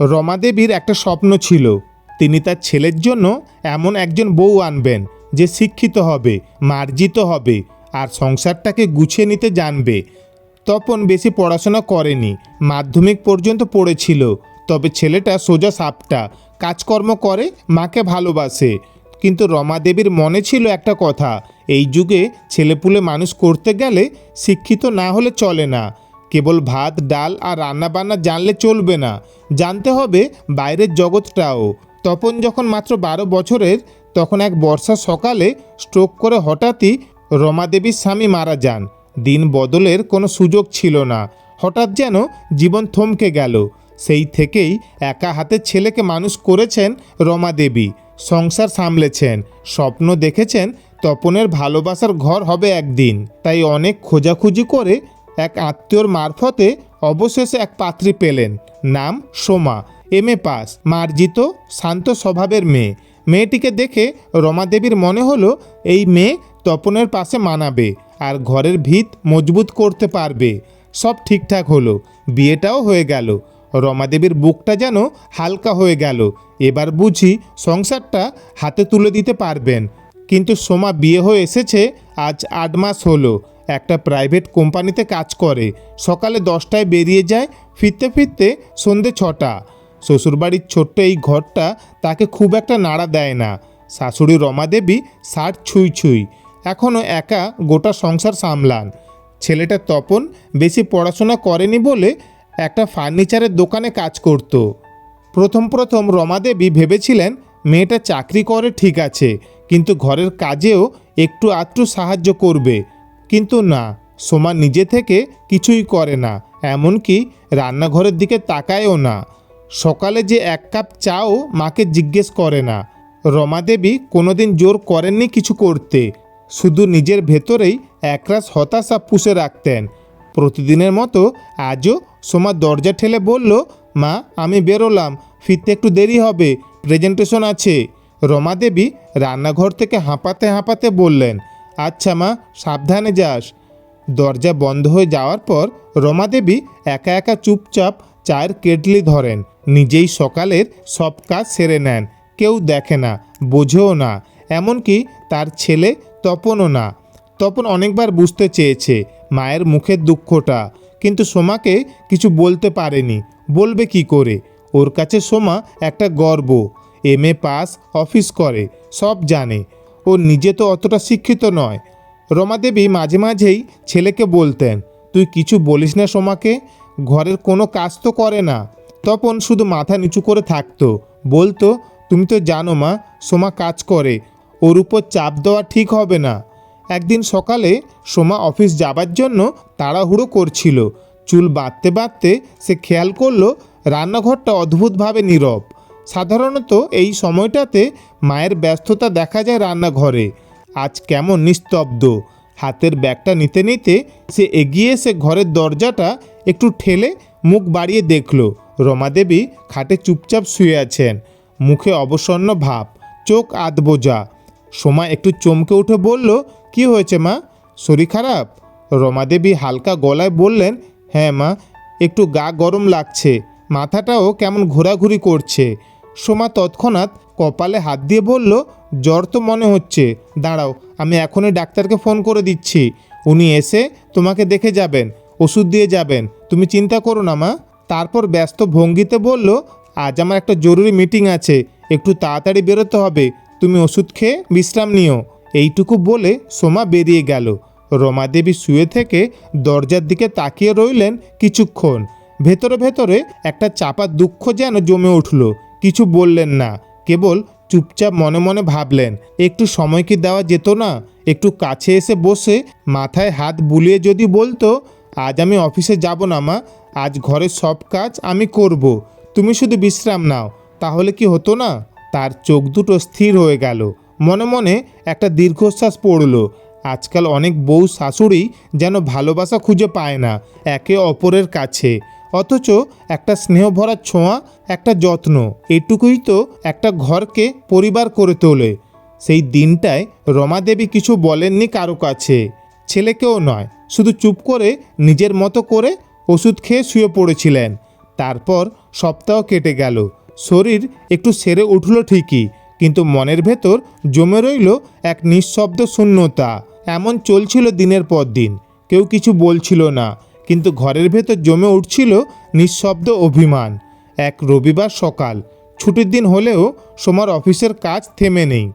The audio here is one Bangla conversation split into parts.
রমাদেবীর একটা স্বপ্ন ছিল। তিনি তার ছেলের জন্য এমন একজন বউ আনবেন, যে শিক্ষিত হবে, মার্জিত হবে, আর সংসারটাকে গুছিয়ে নিতে জানবে। তপন বেশি পড়াশোনা করেনি, মাধ্যমিক পর্যন্ত পড়েছিল, তবে ছেলেটা সোজা সাপটা, কাজকর্ম করে, মাকে ভালোবাসে। কিন্তু রমা দেবীর মনে ছিল একটা কথা, এই যুগে ছেলেপুলে মানুষ করতে গেলে শিক্ষিত না হলে চলে না। কেবল ভাত, ডাল আর রান্নাবান্না জানলে চলবে না। জানতে হবে বাইরের জগৎটাও। তপন যখন মাত্র বারো বছরের, তখন এক বর্ষা সকালে স্ট্রোক করে হঠাৎই রমা দেবীর স্বামী মারা যান। দিন বদলের কোনো সুযোগ ছিল না। হঠাৎ যেন জীবন থমকে গেল। সেই থেকেই একা হাতে ছেলেকে মানুষ করেছেন রমা দেবী সংসার সামলেছেন। স্বপ্ন দেখেছেন তপনের ভালোবাসার ঘর হবে একদিন। তাই অনেক খোঁজাখুঁজি করে এক আত্মীয়র মারফতে অবশেষে এক পাত্রী পেলেন, নাম সোমা। M A pass. মার্জিত, শান্ত স্বভাবের মেয়ে। মেয়েটিকে দেখে রমাদেবীর মনে হলো, এই মেয়ে তপনের পাশে মানাবে আর ঘরের ভিত মজবুত করতে পারবে। সব ঠিকঠাক হলো, বিয়েটাও হয়ে গেল। রমাদেবীর বুকটা যেন হালকা হয়ে গেল। এবার বুঝি সংসারটা হাতে তুলে দিতে পারবেন। কিন্তু সোমা বিয়ে হয়ে এসেছে, আজ আট মাস হলো। একটা প্রাইভেট কোম্পানিতে কাজ করে। সকালে দশটায় বেরিয়ে যায়, ফিরতে ফিরতে সন্ধে ছটা। শ্বশুরবাড়ির ছোট্ট এই ঘরটা তাকে খুব একটা নাড়া দেয় না। শাশুড়ি রমা দেবী ষাট ছুঁই ছুঁই। এখনও একা গোটা সংসার সামলান। ছেলেটা তপন বেশি পড়াশোনা করেনি বলে একটা ফার্নিচারের দোকানে কাজ করত। প্রথম প্রথম রমাদেবী ভেবেছিলেন মেয়েটা চাকরি করে ঠিক আছে, কিন্তু ঘরের কাজেও একটু আধটু সাহায্য করবে। কিন্তু না, সোমা নিজে থেকে কিছুই করে না, এমনকি রান্নাঘরের দিকে তাকায়ও না। সকালে যে এক কাপ চাও মাকে জিজ্ঞেস করে না। রমা রমাদেবী কোনোদিন জোর করেননি কিছু করতে, শুধু নিজের ভেতরেই একরাশ হতাশা পুষে রাখতেন। প্রতিদিনের মতো আজও সোমা দরজা ঠেলে বলল, মা, আমি বেরোলাম, ফিরতে একটু দেরি হবে প্রেজেন্টেশন আছে। রমা দেবী রান্নাঘর থেকে হাঁপাতে হাঁপাতে বললেন আচ্ছা মা, সাবধানে যাস। দরজা বন্ধ হয়ে যাওয়ার পর রমা দেবী একা একা চুপচাপ চায়ের কেটলি ধরেন। নিজেই সকালের সব কাজ সেরে নেন। কেউ দেখে না, বোঝেও না। এমনকি তার ছেলে তপনও না। তপন অনেকবার বুঝতে চেয়েছে মায়ের মুখের দুঃখটা। কিন্তু সোমাকে কিছু বলতে পারেনি। বলবে কি করে? ওর কাছে সোমা একটা গর্ব। এম এ পাস, অফিস করে, সব জানে। ও নিজে তো অতটা শিক্ষিত নয়। রমাদেবী মাঝে মাঝেই ছেলেকে বলতেন, তুই কিছু বলিস না সোমাকে, ঘরের কোনো কাজ তো করে না তপন শুধু মাথা নিচু করে থাকতো। বলতো, তুমি তো জানো মা, সোমা কাজ করে, ওর উপর চাপ দেওয়া ঠিক হবে না। একদিন সকালে সোমা অফিস যাবার জন্য তাড়াহুড়ো করছিল। চুল বাঁধতে বাঁধতে সে খেয়াল করল, রান্নাঘরটা অদ্ভুতভাবে নীরব। সাধারণত এই সময়টাতে মায়ের ব্যস্ততা দেখা যায় রান্নাঘরে। আজ কেমন নিস্তব্ধ। হাতের ব্যাগটা নিতে নিতে সে এগিয়ে এসে ঘরের দরজাটা একটু ঠেলে মুখ বাড়িয়ে দেখল। রমাদেবী খাটে চুপচাপ শুয়ে আছেন। মুখে অবসন্ন ভাব, চোখ আধ বোঝা সোমা একটু চমকে উঠে বলল, কি হয়েছে মা? শরীর খারাপ? রমাদেবী হালকা গলায় বললেন হ্যাঁ মা, একটু গা গরম লাগছে। মাথাটাও কেমন ঘোরাঘুরি করছে। সোমা তৎক্ষণাৎ কপালে হাত দিয়ে বলল, জ্বর তো মনে হচ্ছে। দাঁড়াও, আমি এখনই ডাক্তারকে ফোন করে দিচ্ছি। উনি এসে তোমাকে দেখে যাবেন, ওষুধ দিয়ে যাবেন। তুমি চিন্তা করো না, মা। তারপর ব্যস্ত ভঙ্গিতে বলল, আজ আমার একটা জরুরি মিটিং আছে, একটু তাড়াতাড়ি বেরোতে হবে। তুমি ওষুধ খেয়ে বিশ্রাম নিও। এইটুকু বলে সোমা বেরিয়ে গেল। রমাদেবী শুয়ে থেকে দরজার দিকে তাকিয়ে রইলেন কিছুক্ষণ। ভেতরে ভেতরে একটা চাপা দুঃখ যেন জমে উঠল। কিছু বললেন না। কেবল চুপচাপ মনে মনে ভাবলেন, একটু সময় কি দেওয়া যেত না? একটু কাছে এসে বসে মাথায় হাত বুলিয়ে যদি বলতো, আজ আমি অফিসে যাব না মা, আজ ঘরের সব কাজ আমি করব। তুমি শুধু বিশ্রাম নাও, তাহলে কি হতো না? তার চোখ দুটো স্থির হয়ে গেল। মনে মনে একটা দীর্ঘশ্বাস পড়ল। আজকাল অনেক বউ শাশুড়ি যেন ভালোবাসা খুঁজে পায় না, একে অপরের কাছে। অথচ একটা স্নেহ ভরা ছোঁয়া, একটা যত্ন, এটুকুই তো একটা ঘরকে পরিবার করে তোলে। সেই দিনটায় রমাদেবী কিছু বলেননি কারও কাছে। ছেলেকেও নয়, শুধু চুপ করে নিজের মতো করে ওষুধ খেয়ে শুয়ে পড়েছিলেন। তারপর সপ্তাহ কেটে গেল। শরীর একটু সেরে উঠল ঠিকই, কিন্তু মনের ভেতর জমে রইল এক নিঃশব্দ শূন্যতা। এমন চলছিল দিনের পর দিন। কেউ কিছু বলছিল না। কিন্তু ঘরের ভেতর জমে উঠছিল নিঃশব্দ অভিমান। এক রবিবার সকাল, ছুটির দিন হলেও সোমার অফিসের কাজ থেমে নেই।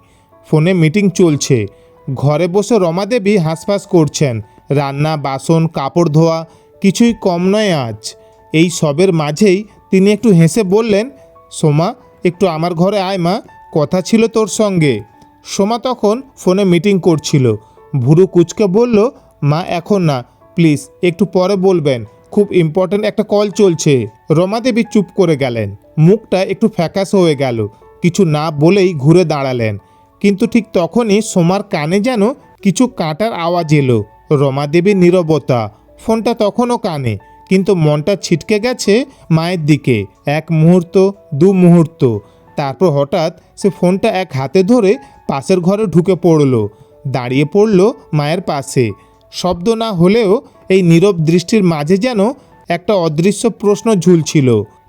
ফোনে মিটিং চলছে। ঘরে বসে রমাদেবী হাঁসফাঁস করছেন। রান্না, বাসন, কাপড় ধোয়া কিছুই কম নয় আজ। এই সবের মাঝেই তিনি একটু হেসে বললেন, সোমা, একটু আমার ঘরে আয় মা, কথা ছিল তোর সঙ্গে। সোমা তখন ফোনে মিটিং করছিল। ভুরু কুচকে বলল, মা, এখন না। প্লিজ একটু পরে বলবেন, খুব ইম্পর্ট্যান্ট একটা কল চলছে। রমাদেবী চুপ করে গেলেন। মুখটা একটু ফ্যাকাস হয়ে গেল। কিছু না বলেই ঘুরে দাঁড়ালেন। কিন্তু ঠিক তখনই সোমার কানে যেন কিছু কাঁটার আওয়াজ এলো। রমাদেবীর নীরবতা, ফোনটা তখনও কানে, কিন্তু মনটা ছিটকে গেছে মায়ের দিকে। এক মুহূর্ত, দু মুহূর্ত। তারপর হঠাৎ সে ফোনটা এক হাতে ধরে পাশের ঘরে ঢুকে পড়ল। দাঁড়িয়ে পড়ল মায়ের পাশে। শব্দ না হলেও এই নীরব দৃষ্টির মাঝে যেন একটা অদৃশ্য প্রশ্ন ঝুলছিল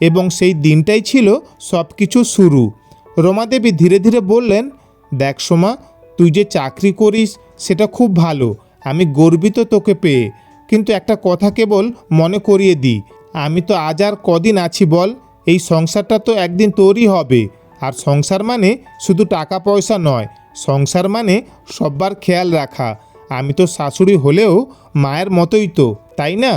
এবং সেই দিনটাই ছিল সব কিছু শুরু। রমাদেবী ধীরে ধীরে বললেন, দেখ সোমা, তুই যে চাকরি করিস, সেটা খুব ভালো, আমি গর্বিত তোকে পেয়ে। কিন্তু একটা কথা কেবল মনে করিয়ে দিই, আমি তো আজ আর কদিন আছি বল, এই সংসারটা তো একদিন তোরই হবে। আর সংসার মানে শুধু টাকা পয়সা নয়, সংসার মানে সব্বার খেয়াল রাখা। আমি তো শাশুড়ি হলেও মায়ের মতোই তো, তাই না?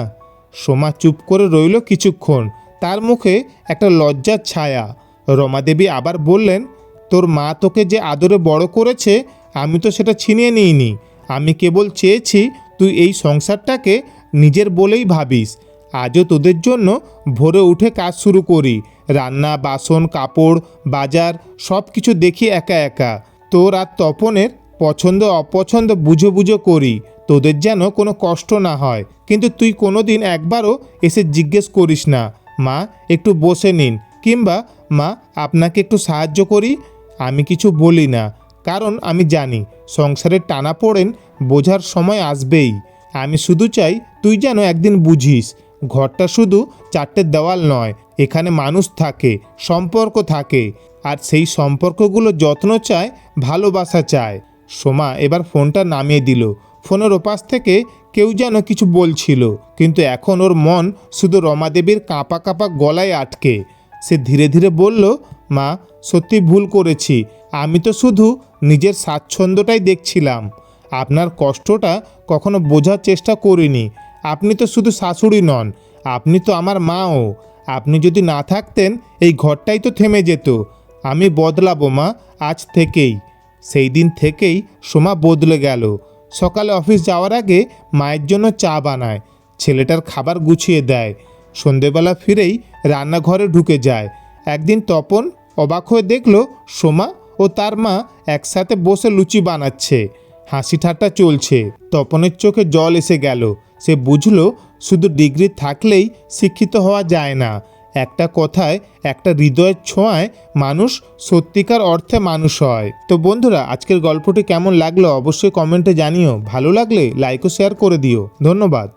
সোমা চুপ করে রইল কিছুক্ষণ। তার মুখে একটা লজ্জার ছায়া। রমাদেবী আবার বললেন, তোর মা তোকে যে আদরে বড় করেছে, আমি তো সেটা ছিনিয়ে নিইনি। আমি কেবল চেয়েছি তুই এই সংসারটাকে নিজের বলেই ভাবিস। আজও তোদের জন্য ভোরে উঠে কাজ শুরু করি। রান্না, বাসন, কাপড়, বাজার সব কিছু দেখি একা একা। তোর আর তপনের পছন্দ অপছন্দ বুঝো বুঝো করি। তোদের যেন কোনো কষ্ট না হয়। কিন্তু তুই কোনোদিন একবারও এসে জিজ্ঞেস করিস না। মা, একটু বসে নিন। কিংবা, মা, আপনাকে একটু সাহায্য করি? আমি কিছু বলি না। কারণ আমি জানি সংসারের টানা পড়েন বোঝার সময় আসবেই। আমি শুধু চাই তুই যেন একদিন বুঝিস, ঘরটা শুধু চারটে দেওয়াল নয়, এখানে মানুষ থাকে, সম্পর্ক থাকে। আর সেই সম্পর্কগুলো যত্ন চায়, ভালোবাসা চায়। সোমা এবার ফোনটা নামিয়ে দিল। ফোনের ওপাশ থেকে কেউ যেন কিছু বলছিল, কিন্তু এখন ওর মন শুধু রমাদেবীর কাঁপা কাঁপা গলায় আটকে। সে ধীরে ধীরে বলল, মা সত্যি ভুল করেছি। আমি তো শুধু নিজের স্বাচ্ছন্দ্যটাই দেখছিলাম। আপনার কষ্টটা কখনো বোঝার চেষ্টা করিনি। আপনি তো শুধু শাশুড়ি নন, আপনি তো আমার মাও। আপনি যদি না থাকতেন, এই ঘরটাই তো থেমে যেত। আমি বদলাবো মা, আজ থেকেই। সেই দিন থেকেই সোমা বদলে গেল। সকালে অফিস যাওয়ার আগে মায়ের জন্য চা বানায়, ছেলেটার খাবার গুছিয়ে দেয়। সন্ধেবেলা ফিরেই রান্নাঘরে ঢুকে যায়। একদিন তপন অবাক হয়ে দেখল সোমা ও তার মা একসাথে বসে লুচি বানাচ্ছে। হাসি ঠাট্টা চলছে। তপনের চোখে জল এসে গেল। সে বুঝলো শুধু ডিগ্রি থাকলেই শিক্ষিত হওয়া যায় না। একটা কথায়, একটা হৃদয়ের ছোঁয়ায় মানুষ সত্যিকার অর্থে মানুষ হয়। তো বন্ধুরা, আজকের গল্পটি কেমন লাগল অবশ্যই কমেন্টে জানিও। ভালো লাগলে লাইক ও শেয়ার করে দিও। ধন্যবাদ।